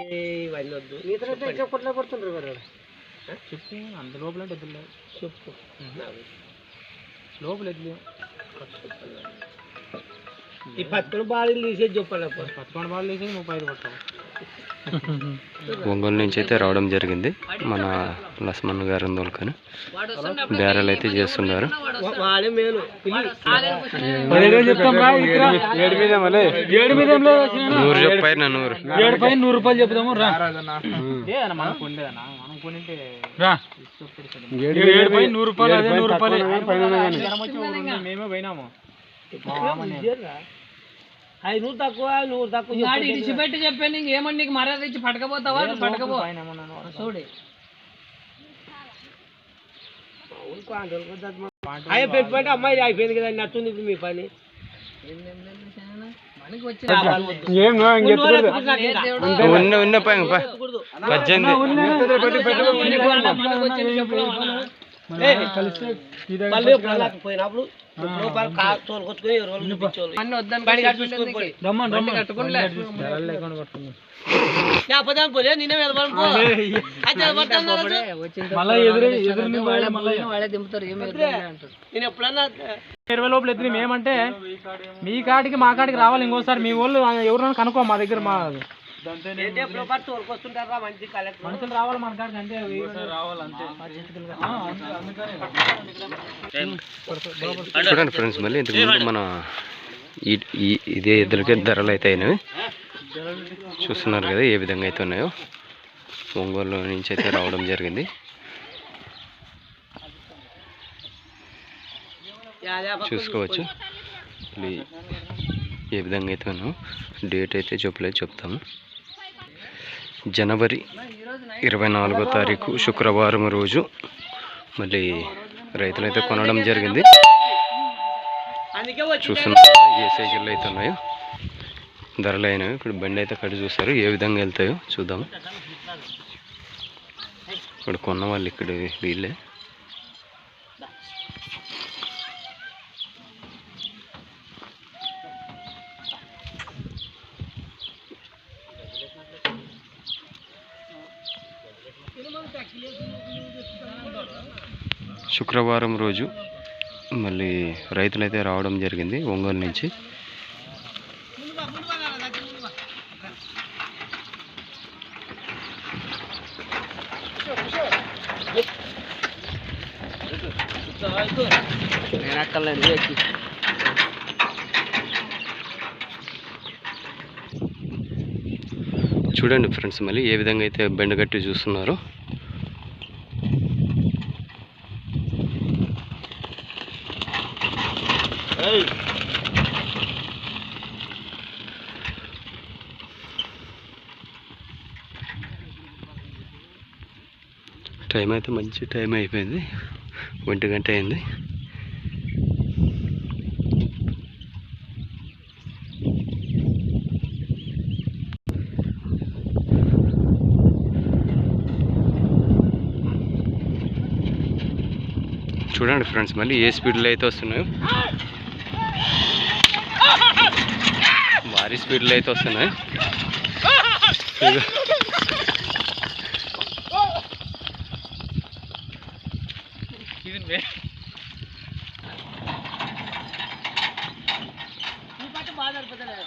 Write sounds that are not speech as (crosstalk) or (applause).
ఇవన్నీ వద్దు నీతో ఇంకా కొట్లా పడుతుండ్రు మరి చెప్పు అంత లోపల అంటే ఎద్దులు లేవు. చెప్పు లోపల ఎద్దులు ఈ పక్కన బాడీలు తీసేది చెప్పాలి పదకొండు బాల్ వేసి ముప్పై ఐదు పట్టావు (laughs) ఒంగోలు నుంచి అయితే రావడం జరిగింది. మన లక్ష్మణ్ గారు తోలుకొని బేరాలు అయితే చేస్తున్నారు నూరు చెప్పారు నూరు. ఏడు పైన నూరు రూపాయలు చెప్తాము ఏడు పైన నూరు రూపాయలు అదే నూరు మేమే పోయినాము. అవి నువ్వు తక్కువ నువ్వు తక్కువ ఇడిచిపెట్టి చెప్పాను ఇంకేమన్నా నీకు మర్యాద ఇచ్చి పట్టకపోతావా పట్టకపో? చూడు. అయ్యే పెట్టుబడి అమ్మాయి అయిపోయింది కదా నచ్చుంది ఇప్పుడు మీ పని. ఉన్న ఉన్న. పద్దెనిమిది పోయినప్పుడు ఎవరు ఇరవై లోపల ఎత్తున మేమంటే మీ కాడికి మా కాడికి రావాలి ఇంకోసారి. మీ వాళ్ళు ఎవరైనా కనుక్కో మా దగ్గర మా మనుషులు రావాలి మన కాడికి రావాలి అంతే. చూడండి ఫ్రెండ్స్ మళ్ళీ ఇంతకు ముందు మన ఇదే ఎద్దులకే ధరలు అయితే అయినవి. చూస్తున్నారు కదా ఏ విధంగా అయితే ఉన్నాయో. ఒంగోలు నుంచి అయితే రావడం జరిగింది. చూసుకోవచ్చు. ఏ విధంగా అయితే ఉన్నాయో. డేట్ అయితే చెప్పలేదు చెప్తాము. జనవరి ఇరవై నాలుగో తారీఖు శుక్రవారం రోజు మళ్ళీ రైతులైతే కొనడం జరిగింది. అందుకే చూస్తున్నారు ఏ సైకిళ్ళు అయితే ఉన్నాయో. ధరలు అయినవి ఇప్పుడు బండి అయితే కడి చూస్తారు ఏ విధంగా వెళ్తాయో చూద్దాము ఇక్కడ కొన్న వాళ్ళు ఇక్కడ వీళ్ళే. శుక్రవారం రోజు మళ్ళీ రైతులైతే రావడం జరిగింది ఒంగోలు నుంచి. నేను అక్కర్లేదు చూడండి ఫ్రెండ్స్ మళ్ళీ ఏ విధంగా అయితే బెండగట్టి చూస్తున్నారో టైం అయితే మంచి టైం అయిపోయింది. ఒంటి గంట అయింది. చూడండి ఫ్రెండ్స్ మళ్ళీ ఏ స్పీడ్లో అయితే వస్తున్నాయో. ಭಾರಿ ಸ್ಪೀಡ್ಲೇ ಐತೆ ಹೊಸನ ಈಗ ಬಾಧಾರ ಬದಲಾಗ